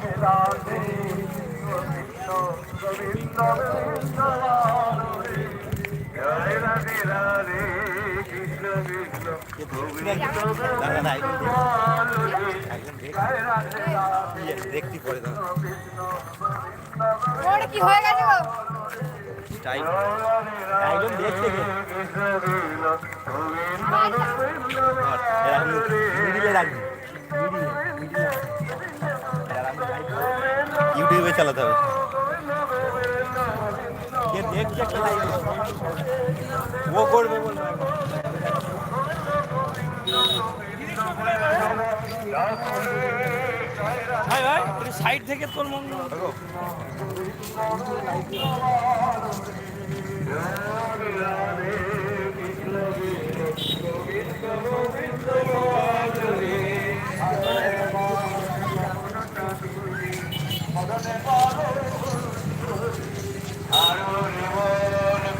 বন্দে পুষ্পতম পিছিয়ে পিছিয়ে দেখতে পড়ে দাও কি হয়ে গেছে টাইম একদম দেখতে রাখবি। চালাতে হবে। ও করবে। ভাই ভাই সাইড থেকে তোর মন।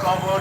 কবর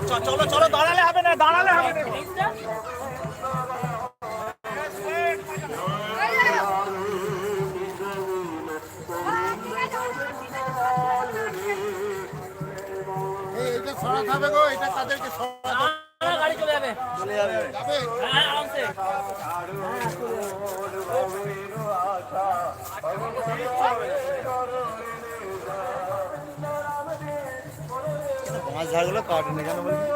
চলো চলো দাঁড়ালে হবে না দাঁড়ালে হবে না। গো এটা তাদেরকে গাড়ি চলে যাবে। যাবে? হ্যাঁ আরামসে। মাছ ঝাড়গুলো কাটে না কেন বলবি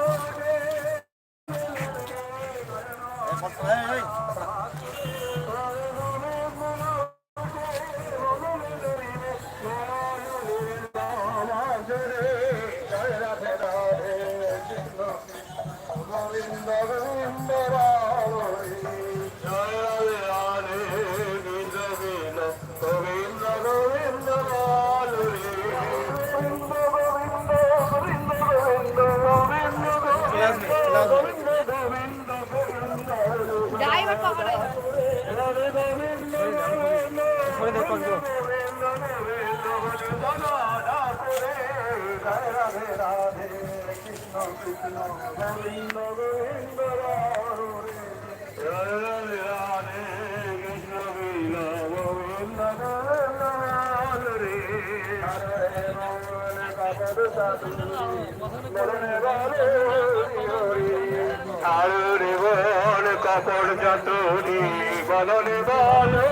আরে বল কাপড় যতনি বলনে বল